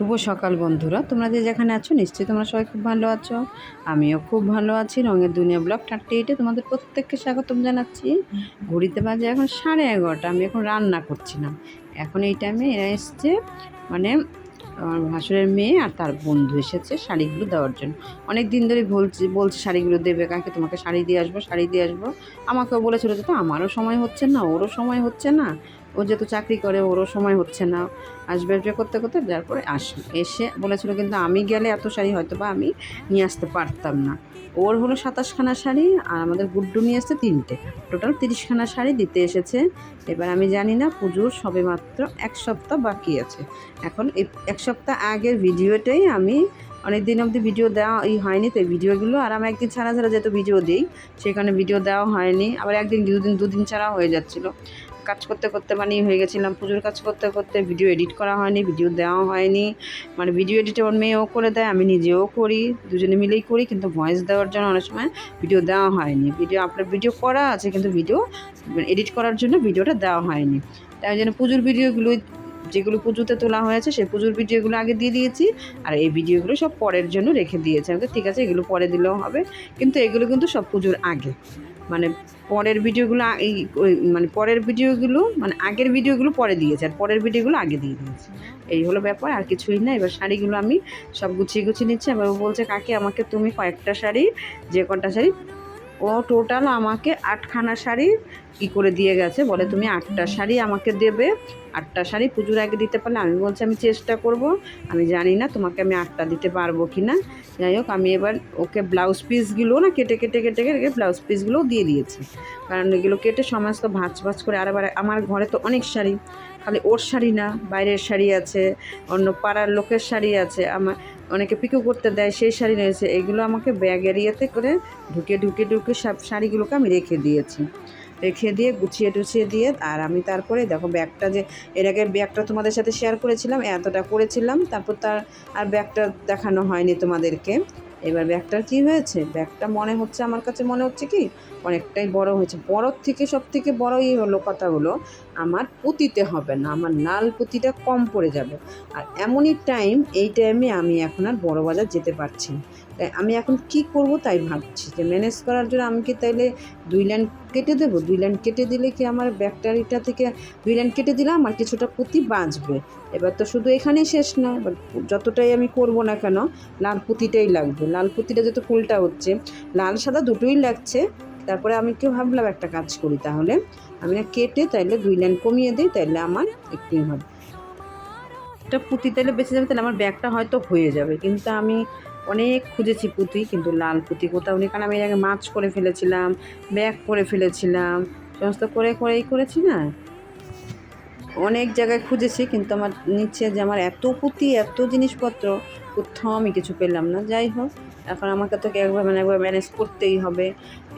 শুভ সকাল বন্ধুরা। তোমরা যে যেখানে আছো, নিশ্চয়ই তোমরা সবাই খুব ভালো আছো। আমিও খুব ভালো আছি। রঙের দুনিয়া ব্লগ থার্টি এইটে তোমাদের প্রত্যেককে স্বাগতম জানাচ্ছি। ঘড়িতে বাজে এখন সাড়ে এগারোটা। আমি এখন রান্না করছিলাম। এখন এই টাইমে এরা এসছে মানে আমার ভাসুরের মেয়ে আর তার বন্ধু এসেছে শাড়িগুলো দেওয়ার জন্য। অনেক দিন ধরে বলছি, বলছে শাড়িগুলো দেবে কাকে? তোমাকে শাড়ি দিয়ে আসব, শাড়ি দিয়ে আসব। আমাকেও বলেছিল যে, তো আমারও সময় হচ্ছে না, ওরও সময় হচ্ছে না। ও যেহেতু চাকরি করে, ওরও সময় হচ্ছে না। আসবে আসবে করতে করতে তারপরে আসলো এসে বলেছিল কিন্তু আমি গেলে এত শাড়ি হয়তো বা আমি নিয়ে আসতে পারতাম না। ওর হলো সাতাশখানা শাড়ি আর আমাদের গুড্ডু নিয়ে আসছে তিনটে। টোটাল তিরিশখানা শাড়ি দিতে এসেছে। এবার আমি জানি না পুজোর সবে মাত্র এক সপ্তাহ বাকি আছে। এখন এক সপ্তাহ আগের ভিডিওটাই আমি অনেক দিন অবধি ভিডিও দেওয়া ই হয়নি, তো এই ভিডিওগুলো আর আমি একদিন ছাড়া ছাড়া যেহেতু ভিডিও দিই সেখানে ভিডিও দেওয়া হয়নি। আবার একদিন, দুদিন দুদিন ছাড়া হয়ে যাচ্ছিল। কাজ করতে করতে মানে হয়ে গেছিলাম, পুজোর কাজ করতে করতে ভিডিও এডিট করা হয়নি ভিডিও দেওয়া হয়নি। মানে ভিডিও এডিট ওর মেয়েও করে দেয়, আমি নিজেও করি, দুজনে মিলেই করি, কিন্তু ভয়েস দেওয়ার জন্য অনেক সময় ভিডিও দেওয়া হয়নি। ভিডিও আপনার ভিডিও করা আছে, কিন্তু ভিডিও এডিট করার জন্য ভিডিওটা দেওয়া হয়নি। তাই জন্য পুজোর ভিডিওগুলো যেগুলো পুজোতে তোলা হয়েছে, সেই পুজোর ভিডিওগুলো আগে দিয়ে দিয়েছি, আর এই ভিডিওগুলো সব পরের জন্য রেখে দিয়েছি। আমি ঠিক আছে, এগুলো পরে দিলেও হবে, কিন্তু এগুলো কিন্তু সব পুজোর আগে। মানে পরের ভিডিওগুলো এই ওই মানে পরের ভিডিওগুলো মানে আগের ভিডিওগুলো পরে দিয়েছে, আর পরের ভিডিওগুলো আগে দিয়ে দিয়েছে। এই হলো ব্যাপার, আর কিছুই না। এবার শাড়িগুলো আমি সব গুছিয়ে গুছিয়ে নিচ্ছি। এবার বলছে, কাকে, আমাকে তুমি কয়েকটা শাড়ি, যে কটা শাড়ি ও টোটাল আমাকে আটখানা শাড়ি ই করে দিয়ে গেছে। বলে, তুমি আটটা শাড়ি আমাকে দেবে। আটটা শাড়ি পুজোর আগে দিতে পারলে আমি বলছি, আমি চেষ্টা করব। আমি জানি না তোমাকে আমি আটটা দিতে পারব কি না যাই হোক, আমি এবার ওকে ব্লাউজ পিসগুলো না কেটে কেটে কেটে কেটে ব্লাউজ পিসগুলোও দিয়ে দিয়েছি। কারণ এগুলো কেটে সমস্ত ভাঁজ ভাঁজ করে, আর আবার আমার ঘরে তো অনেক শাড়ি। খালি ওর শাড়ি না, বাইরের শাড়ি আছে, অন্য পাড়ার লোকের শাড়ি আছে, আমার অনেকে পিকো করতে দেয়, সেই শাড়ি রয়েছে। এগুলো আমাকে ব্যাগ এরিয়াতে করে ঢুকে ঢুকে ঢুকে সব শাড়িগুলোকে আমি রেখে দিয়েছি। রেখে দিয়ে গুছিয়ে টুছিয়ে দিয়ে আর আমি তারপরে দেখো ব্যাগটা যে, এর আগে ব্যাগটা তোমাদের সাথে শেয়ার করেছিলাম, এতটা করেছিলাম, তারপর তার আর ব্যাগটা দেখানো হয়নি তোমাদেরকে। এবার ব্যাগটার কি হয়েছে? ব্যাগটা মনে হচ্ছে, আমার কাছে মনে হচ্ছে কি, অনেকটাই বড় হয়েছে। বড়র থেকে সব থেকে বড়ই হলো কথা হলো আমার পুঁতিতে হবে না, আমার লাল পুঁতিটা কম পড়ে যাবে। আর এমনই টাইম এই টাইমে আমি এখন আর বড় বাজার যেতে পারছি না। তাই আমি এখন কি করব তাই ভাবছি যে ম্যানেজ করার জন্য আমি কি তাইলে দুই লাইন কেটে দেবো? দুই লাইন কেটে দিলে কি আমার ব্যাকটারিটা থেকে দুই লাইন কেটে দিলে আমার কিছুটা পুঁতি বাঁচবে? এবার তো শুধু এখানেই শেষ না, এবার যতটাই আমি করব না কেন, লাল পুঁতিটাই লাগবে। লাল পুঁতিটা যত ফুলটা হচ্ছে, লাল সাদা দুটোই লাগছে। তারপরে আমি কেউ ভাবলাম একটা কাজ করি তাহলে। আমি না কেটে তাইলে দুই লাইন কমিয়ে দিই, তাইলে আমার একটু হবে। একটা পুঁতি তাইলে বেঁচে যাবে তাহলে আমার ব্যাগটা হয়তো হয়ে যাবে। কিন্তু আমি অনেক খুঁজেছি পুঁতি, কিন্তু লাল পুঁতি কোথাও নেই। কারণ আমি এর আগে মাছ করে ফেলেছিলাম, ব্যাগ করে ফেলেছিলাম, সমস্ত করে করেই করেছি না? অনেক জায়গায় খুঁজেছি, কিন্তু আমার নিচ্ছে যে আমার এত পুঁতি, এত জিনিসপত্র, কোথাও আমি কিছু পেলাম না। যাই হোক, এখন আমাকে তো একবার মানে একবার ম্যানেজ করতেই হবে।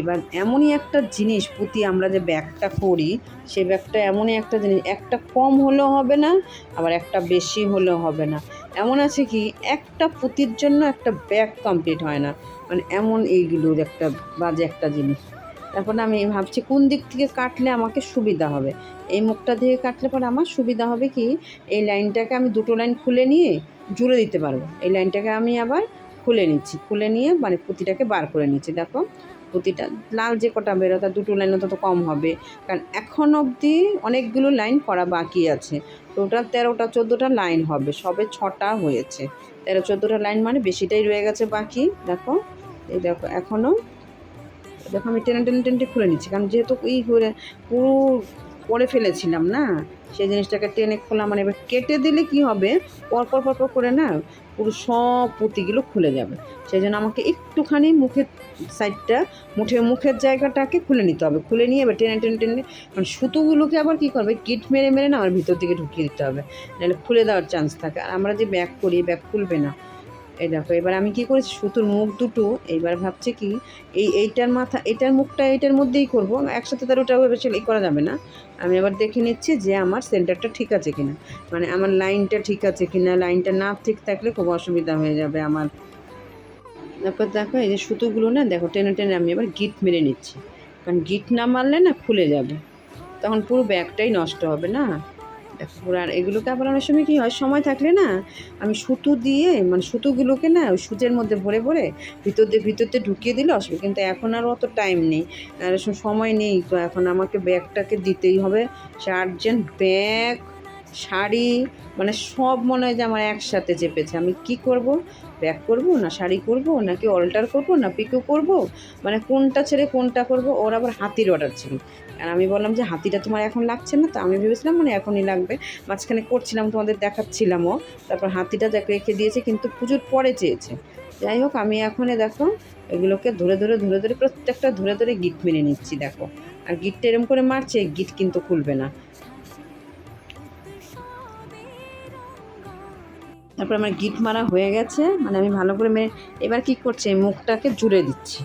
এবার এমনই একটা জিনিস পুঁতি আমরা যে ব্যাগটা করি, সে ব্যাগটা এমনই একটা জিনিস, একটা কম হলেও হবে না, আবার একটা বেশি হলেও হবে না। এমন আছে কি, একটা পুঁতির জন্য একটা ব্যাগ কমপ্লিট হয় না। মানে এমন এইগুলোর একটা বাজে একটা জিনিস। তারপরে আমি ভাবছি কোন দিক থেকে কাটলে আমাকে সুবিধা হবে? এই মুখটা দিয়ে কাটলে পরে আমার সুবিধা হবে কি, এই লাইনটাকে আমি দুটো লাইন খুলে নিয়ে জুড়ে দিতে পারব। এই লাইনটাকে আমি আবার খুলে নিচ্ছি, খুলে নিয়ে মানে পুঁতিটাকে বার করে নিচ্ছি। দেখো পুঁতিটা লাল যে কটা বেরো তার দুটো লাইন অন্তত কম হবে। কারণ এখন অবধি অনেকগুলো লাইন করা বাকি আছে। টোটাল তেরোটা, চোদ্দোটা লাইন হবে। সবে ছটা হয়েছে। তেরো, চোদ্দোটা লাইন মানে বেশিটাই রয়ে গেছে বাকি। দেখো, এই দেখো এখনও দেখো, আমি টেনে টেনে টেনে খুলে নিচ্ছি। কারণ যেহেতু এই করে পুরো করে ফেলেছিলাম না, সেই জিনিসটাকে টেনে খোলা মানে এবার কেটে দিলে কি হবে? পরপর পরপর করে না পুরো সব পুঁতিগুলো খুলে যাবে। সেই জন্য আমাকে একটুখানি মুখের সাইডটা মুঠে মুখের জায়গাটাকে খুলে নিতে হবে। খুলে নিয়ে এবার টেনে টেনে টেনে মানে সুতোগুলোকে আবার কী করবে? কিট মেরে মেরে না আমার ভিতর দিকে ঢুকিয়ে দিতে হবে। নাহলে খুলে দেওয়ার চান্স থাকে। আর আমরা যে ব্যাগ করি ব্যাগ খুলবে না। এই দেখো, এবার আমি কি করেছি? সুতোর মুখ দুটো, এইবার ভাবছি কি, এই এইটার মাথা এটার মুখটা এইটার মধ্যেই করব। একসাথে তার ওটা বেশি এই করা যাবে না। আমি এবার দেখে নিচ্ছি যে আমার সেন্টারটা ঠিক আছে কিনা। মানে আমার লাইনটা ঠিক আছে কিনা, লাইনটা না ঠিক থাকলে খুব অসুবিধা হয়ে যাবে আমার। তারপর দেখো, এই যে সুতোগুলো না, দেখো, টেনে টেনে আমি আবার গিট মেরে নিচ্ছি। কারণ গিট না মারলে না খুলে যাবে। তখন পুরো ব্যাগটাই নষ্ট হবে না? আর এগুলোকে আবার অনেক সময় কী হয়, সময় থাকলে না, আমি সুতো দিয়ে মানে সুতোগুলোকে না ওই সুচের মধ্যে ভরে ভরে ভিতর দিয়ে ভিতর দিয়ে ঢুকিয়ে দিলে অসুবিধা, কিন্তু এখন আর অত টাইম নেই। আর সময় নেই, তো এখন আমাকে ব্যাগটাকে দিতেই হবে। সে আর্জেন্ট ব্যাগ শাড়ি মানে সব মনে হয় যে আমার একসাথে চেপেছে। আমি কি করব? ব্যাক করব না শাড়ি করব, নাকি অল্টার করব, না পিকো করব? মানে কোনটা ছেড়ে কোনটা করব? ওর আবার হাতির অর্ডার ছিল। আর আমি বললাম যে হাতিটা তোমার এখন লাগছে না তো আমি ভেবেছিলাম মানে এখনই লাগবে। মাঝখানে করছিলাম, তোমাদের দেখাচ্ছিলামও। তারপর হাতিটা দেখ, রেখে দিয়েছে, কিন্তু পুজোর পরে চেয়েছে। যাই হোক, আমি এখন দেখো, এগুলোকে ধরে ধরে ধরে ধরে, প্রত্যেকটা ধরে ধরে গিট মেরে নিচ্ছি, দেখো। আর গিটটা এরম করে মারছে, গিট কিন্তু খুলবে না। তারপর আমার গিট মারা হয়ে গেছে মানে আমি ভালো করে মেরে এবার কি করছে মুখটাকে জুড়ে দিচ্ছি।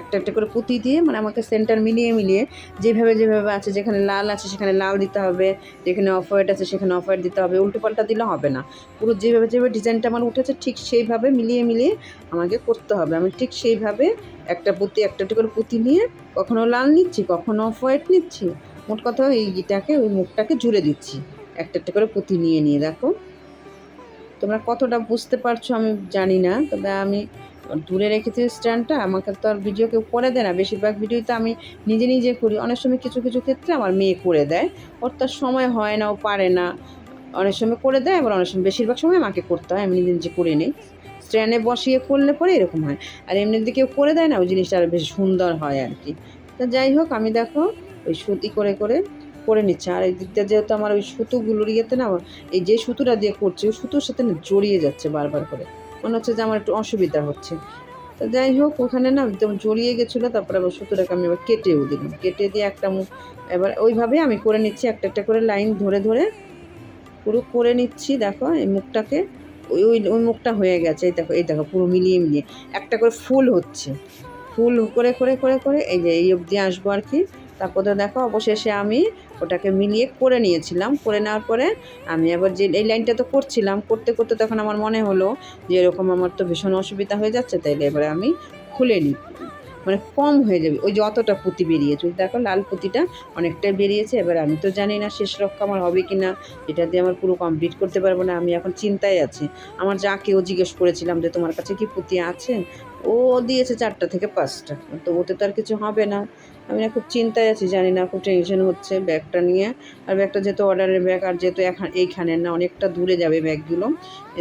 একটা একটা করে পুঁতি দিয়ে মানে আমাকে সেন্টার মিলিয়ে মিলিয়ে যেভাবে যেভাবে আছে, যেখানে লাল আছে সেখানে লাল দিতে হবে, যেখানে অফ হোয়াইট আছে সেখানে অফ হোয়াইট দিতে হবে উল্টো পাল্টা দিলে হবে না। পুরো যেভাবে যেভাবে ডিজাইনটা আমার উঠেছে, ঠিক সেইভাবে মিলিয়ে মিলিয়ে আমাকে করতে হবে। আমি ঠিক সেইভাবে একটা পুঁতি, একটা একটা করে পুঁতি নিয়ে কখনো লাল নিচ্ছি, কখনো অফ হোয়াইট নিচ্ছি। মোট কথা এই গিটাকে, ওই মুখটাকে জুড়ে দিচ্ছি। একটা একটা করে পুঁতি নিয়ে নিয়ে দেখো। তোমরা কতটা বুঝতে পারছ আমি জানি না, তবে আমি দূরে রেখেছি স্ট্যান্ডটা, আমাকে তো আর ভিডিও কেউ করে দেয় না। বেশিরভাগ ভিডিওই তো আমি নিজে নিজে করি। অনেক সময় কিছু কিছু ক্ষেত্রে আমার মেয়ে করে দেয়। ওর তার সময় হয় না, ও পারে না। অনেক সময় করে দেয়, আবার অনেক সময় বেশিরভাগ সময় আমাকে করতে হয়, আমি নিজে নিজে করে নিই স্ট্যান্ডে বসিয়ে করলে পরে এরকম হয়। আর এমনি কেউ করে দেয় না, ওই জিনিসটা আরও বেশ সুন্দর হয় আর কি। তো যাই হোক, আমি দেখো ওই সুতি করে করে করে নিচ্ছে। আর এই দিকটা যেহেতু আমার ওই সুতোগুলোর ইয়েতে না, এই যে সুতোটা দিয়ে করছে, ওই সুতোর সাথে না জড়িয়ে যাচ্ছে বারবার করে। মনে হচ্ছে যে আমার একটু অসুবিধা হচ্ছে। তো যাই হোক, ওখানে না একদম জড়িয়ে গেছিল, তারপরে আবার সুতোটাকে আমি আবার কেটেও দিলাম। কেটে দিয়ে একটা মুখ, এবার ওইভাবে আমি করে নিচ্ছি, একটা একটা করে লাইন ধরে ধরে পুরো করে নিচ্ছি। দেখো, এই মুখটাকে, ওই ওই ওই মুখটা হয়ে গেছে। এই দেখো এই দেখো, পুরো মিলিয়ে মিলিয়ে একটা করে ফুল হচ্ছে। ফুল করে করে করে করে এই যে এই অবধি আসব আর কি। তারপর দেখো, অবশেষে আমি ওটাকে মিলিয়ে করে নিয়েছিলাম। করে নেওয়ার পরে আমি আবার যে এই লাইনটা তো করছিলাম, করতে করতে তখন আমার মনে হলো যে এরকম আমার তো ভীষণ অসুবিধা হয়ে যাচ্ছে, তাইলে এবারে আমি খুলে নিই মানে কম হয়ে যাবে, ওই যে অতটা পুঁতি বেরিয়েছে দেখো লাল পুঁতিটা অনেকটাই বেরিয়েছে, এবার আমি তো জানি না শেষ রক্ষা আমার হবে কি না এটা দিয়ে আমার পুরো কমপ্লিট করতে পারব না, আমি এখন চিন্তায় আছি। আমার যাকেও জিজ্ঞেস করেছিলাম যে তোমার কাছে কি পুঁতি আছে? ও দিয়েছে চারটা থেকে পাঁচটা। তো ওতে তো আর কিছু হবে না। আমি না খুব চিন্তায় আছি, জানি না, খুব টেনশন হচ্ছে ব্যাগটা নিয়ে। আর ব্যাগটা যেহেতু অর্ডারের ব্যাগ, আর যেহেতু এখান এইখানের না অনেকটা দূরে যাবে ব্যাগগুলো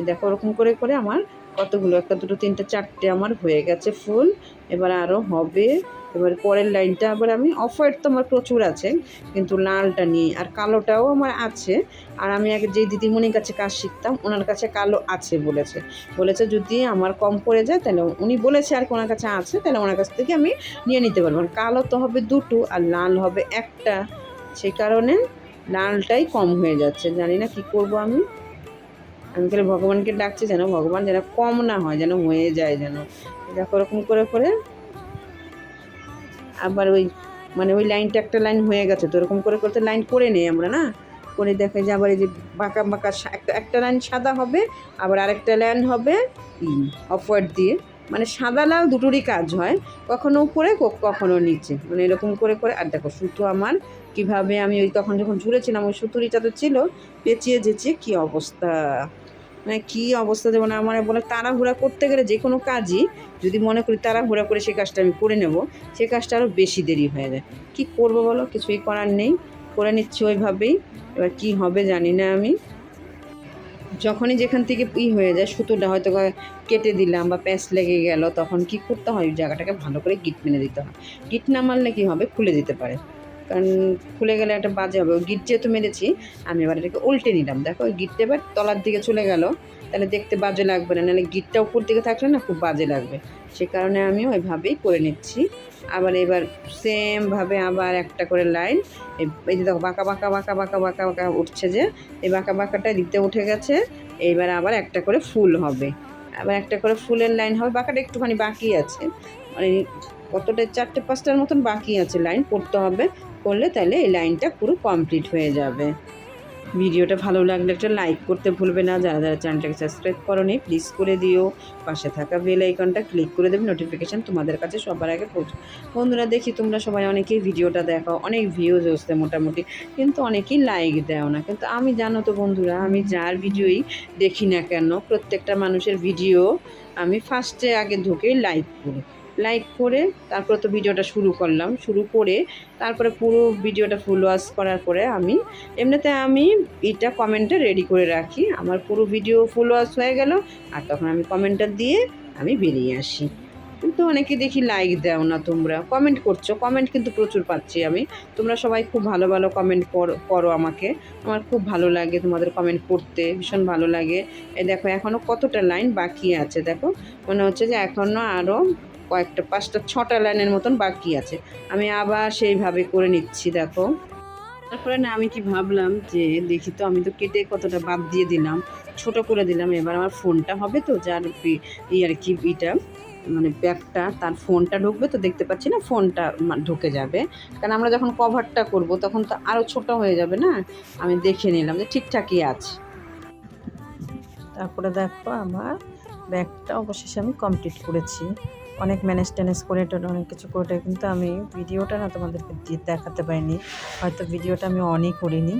দেখো ওরকম করে করে আমার কতগুলো, একটা দুটো, তিনটে, চারটে আমার হয়ে গেছে ফুল এবার আরও হবে এবার পরের লাইনটা আবার আমি অফ হোয়াইট তো আমার প্রচুর আছে, কিন্তু লালটা নিয়ে আর কালোটাও আমার আছে। আর আমি আগে যেই দিদিমণির কাছে কাজ শিখতাম, ওনার কাছে কালো আছে বলেছে। বলেছে যদি আমার কম পড়ে যায়, তাহলে উনি বলেছে আর ওনার কাছে আছে, তাহলে ওনার কাছ থেকে আমি নিয়ে নিতে পারব। কালো তো হবে দুটো আর লাল হবে একটা। সেই কারণে লালটাই কম হয়ে যাচ্ছে, জানি না কি করব আমি। আমি তাহলে ভগবানকে ডাকছি যেন ভগবান যেন কম না হয়, যেন হয়ে যায় যেন। দেখো ওরকম করে করে আবার ওই মানে ওই লাইনটা একটা লাইন হয়ে গেছে তো ওরকম করে করতে লাইন করে নেই আমরা, না? করে দেখে যে আবার এই যে বাঁকা বাঁকা একটা একটা লাইন সাদা হবে, আবার আরেকটা লাইন হবে অফ হোয়াইট দিয়ে। মানে সাদা লাল দুটোরই কাজ হয়, কখনো উপরে কখনো নিচে। মানে এরকম করে করে, আর দেখো সুতো আমার কীভাবে আমি ওই তখন যখন ঝুলেছিলাম, ওই সুতুরিটা তো ছিল পেঁচিয়ে যেচে কী অবস্থা? মানে কী অবস্থা দেবো না? আমার বলে তাড়াহুড়া করতে গেলে যে কোনো কাজই যদি মনে করি তাড়াহুড়া করে সেই কাজটা আমি করে নেব সেই কাজটা আরও বেশি দেরি হয়ে যায়। কী করব বলো? কিছুই করার নেই। করে নিচ্ছি ওইভাবেই। এবার কী হবে জানি না আমি। যখনই যেখান থেকে ই হয়ে যায়, সুতোটা হয়তো কেটে দিলাম বা প্যাঁচ লেগে গেল, তখন কি করতে হয়? ওই জায়গাটাকে ভালো করে গিট মেনে দিতে হয়। গিট না মারলে কী হবে? খুলে যেতে পারে। কারণ খুলে গেলে একটা বাজে হবে। ওই গিট যেহেতু মেরেছি, আমি এবার এটাকে উল্টে নিলাম। দেখো, ওই গিটটা এবার তলার দিকে চলে গেল। তাহলে দেখতে বাজে লাগবে না, নাহলে গিটটা উপর দিকে থাকলে না খুব বাজে লাগবে। সে কারণে আমি ওইভাবেই করে নিচ্ছি। আবার এবার সেমভাবে আবার একটা করে লাইন এই যে দেখো, বাঁকা বাঁকা বাঁকা বাঁকা বাঁকা বাঁকা উঠছে যে, এই বাঁকা, বাঁকাটা দিতে উঠে গেছে। এইবার আবার একটা করে ফুল হবে। আবার একটা করে ফুলের লাইন হবে, বাঁকাটা একটুখানি বাকি আছে। মানে কতটা চারটে পাঁচটার মতন বাকি আছে লাইন করতে হবে করলে তাহলে এই লাইনটা পুরো কমপ্লিট হয়ে যাবে। ভিডিওটা ভালো লাগলে একটা লাইক করতে ভুলবে না, যারা যারা চ্যানেলটাকে সাবস্ক্রাইব করনি, প্লিজ করে দিও। পাশে থাকা বেল আইকনটা ক্লিক করে দেবে, নোটিফিকেশান তোমাদের কাছে সবার আগে পৌঁছে বন্ধুরা, দেখি তোমরা সবাই অনেকেই ভিডিওটা দেখো, অনেক ভিউজ হচ্ছে মোটামুটি, কিন্তু অনেকেই লাইক দেও না। কিন্তু আমি জানো তো বন্ধুরা, আমি যার ভিডিওই দেখি না কেন, প্রত্যেকটা মানুষের ভিডিও আমি ফার্স্টে আগে ঢুকেই লাইক করি। লাইক করে তারপরে তো ভিডিওটা শুরু করলাম, শুরু করে তারপরে পুরো ভিডিওটা ফুল ওয়াশ করার পরে আমি, এমনিতে আমি এটা কমেন্টে রেডি করে রাখি, আমার পুরো ভিডিও ফুল ওয়াশ হয়ে গেল, আর তখন আমি কমেন্টটা দিয়ে আমি বেরিয়ে আসি। কিন্তু অনেকে দেখি লাইক দাও না তোমরা কমেন্ট করছ কমেন্ট কিন্তু প্রচুর পাচ্ছি আমি, তোমরা সবাই খুব ভালো ভালো কমেন্ট করো আমাকে, আমার খুব ভালো লাগে তোমাদের কমেন্ট করতে, ভীষণ ভালো লাগে। এই দেখো এখনও কতটা লাইন বাকি আছে দেখো, মনে হচ্ছে যে এখনও আরও কয়েকটা, পাঁচটা, ছটা লাইনের মতন বাকি আছে। আমি আবার সেইভাবে করে নিচ্ছি, দেখো। তারপরে না, আমি কি ভাবলাম যে, দেখি তো, আমি তো কেটে কতটা বাদ দিয়ে দিলাম, ছোট করে দিলাম। এবার আমার ফোনটা হবে তো, যার ই আর কি, ইটা মানে ব্যাগটা, তার ফোনটা ঢুকবে তো, দেখতে পাচ্ছি না, ফোনটা ঢুকে যাবে। কারণ আমরা যখন কভারটা করব, তখন তো আরও ছোট হয়ে যাবে না? আমি দেখে নিলাম যে, ঠিকঠাকই আছে। তারপরে দেখো, আমার ব্যাগটা অবশেষে আমি কমপ্লিট করেছি। অনেক ম্যানেজ ট্যানেজ করে অনেক কিছু করে কিন্তু আমি ভিডিওটা না তোমাদেরকে দিয়ে দেখাতে পারিনি। হয়তো ভিডিওটা আমি অনই করিনি।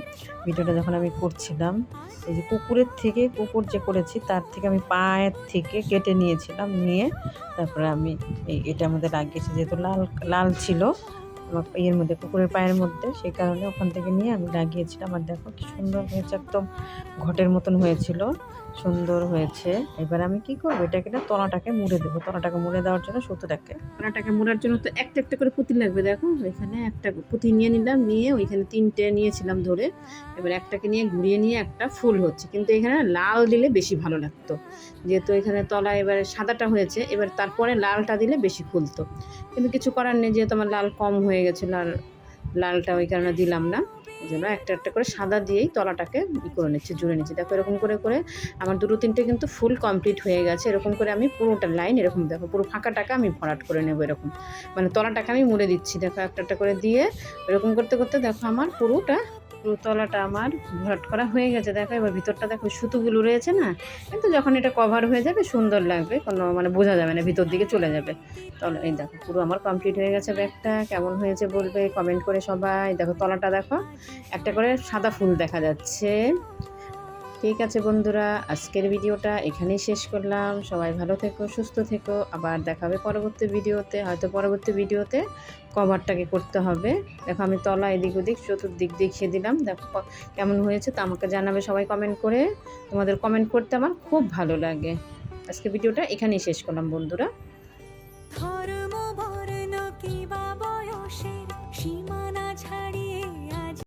ভিডিওটা যখন আমি করছিলাম, এই যে কুকুরের থেকে, কুকুর যে করেছি, তার থেকে আমি পায়ের থেকে কেটে নিয়েছিলাম, নিয়ে তারপরে আমি এই এটার মধ্যে লাগিয়েছি, যেহেতু লাল লাল ছিল, আমার ইয়ের মধ্যে, কুকুরের পায়ের মধ্যে, সেই কারণে ওখান থেকে নিয়ে আমি লাগিয়েছিলাম। আর দেখো কি সুন্দর হয়েছে, একদম ঘটের মতন হয়েছিল। সুন্দর হয়েছে। এবার আমি কি করব? এটাকে না তলাটাকে মুড়ে দেবো। তলাটাকে মুড়ে দেওয়ার জন্য সুতোটাকে। তলাটাকে মুড়ার জন্য তো একটা একটা করে পুঁতি লাগবে, দেখো। এখানে একটা পুঁতি নিয়ে নিলাম, নিয়ে ওইখানে তিনটে নিয়েছিলাম ধরে। এবার একটাকে নিয়ে ঘুরিয়ে নিয়ে একটা ফুল হচ্ছে। কিন্তু এখানে লাল দিলে বেশি ভালো লাগতো। যেহেতু এখানে তলা এবার সাদাটা হয়েছে, এবার তারপরে লালটা দিলে বেশি খুলতো। কিন্তু কিছু করার নেই, যেহেতু আমার লাল কম হয়ে গেছিল আর লালটা ওই কারণে দিলাম না। এই জন্য একটা একটা করে সাদা দিয়েই তলাটাকে ই করে নিচ্ছি, জুড়ে নিচ্ছি। দেখো এরকম করে করে আমার দুটো তিনটে কিন্তু ফুল কমপ্লিট হয়ে গেছে। এরকম করে আমি পুরোটা লাইন এরকম দেখো, পুরো ফাঁকাটাকে আমি ভরাট করে নেব এরকম। মানে তলাটাকে আমি মুড়ে দিচ্ছি। দেখো একটা একটা করে দিয়ে এরকম করতে করতে দেখো আমার পুরোটা পুরো তলাটা আমার ভরাট করা হয়ে গেছে। দেখো, এবার ভিতরটা দেখো সুতোগুলো রয়েছে না? কিন্তু যখন এটা কভার হয়ে যাবে, সুন্দর লাগবে। কোনো মানে বোঝা যাবে না, ভিতর দিকে চলে যাবে। তলা এই দেখো, পুরো আমার কমপ্লিট হয়ে গেছে ব্যাগটা। কেমন হয়েছে বলবে? কমেন্ট করে সবাই। দেখো, তলাটা দেখো, একটা করে সাদা ফুল দেখা যাচ্ছে। ঠিক আছে বন্ধুরা, আজকের ভিডিওটা এখানেই শেষ করলাম। সবাই ভালো থেকো, সুস্থ থেকো। আবার দেখাবে পরবর্তী ভিডিওতে। হয়তো পরবর্তী ভিডিওতে কভারটাকে করতে হবে। দেখো আমি তলা এদিক ওদিক, চতুর্দিক দেখিয়ে দিলাম। দেখো কেমন হয়েছে তা আমাকে জানাবে সবাই কমেন্ট করে। তোমাদের কমেন্ট করতে আমার খুব ভালো লাগে। আজকে ভিডিওটা এখানেই শেষ করলাম বন্ধুরা। ধর্ম বর্ণ কিবা বয়সে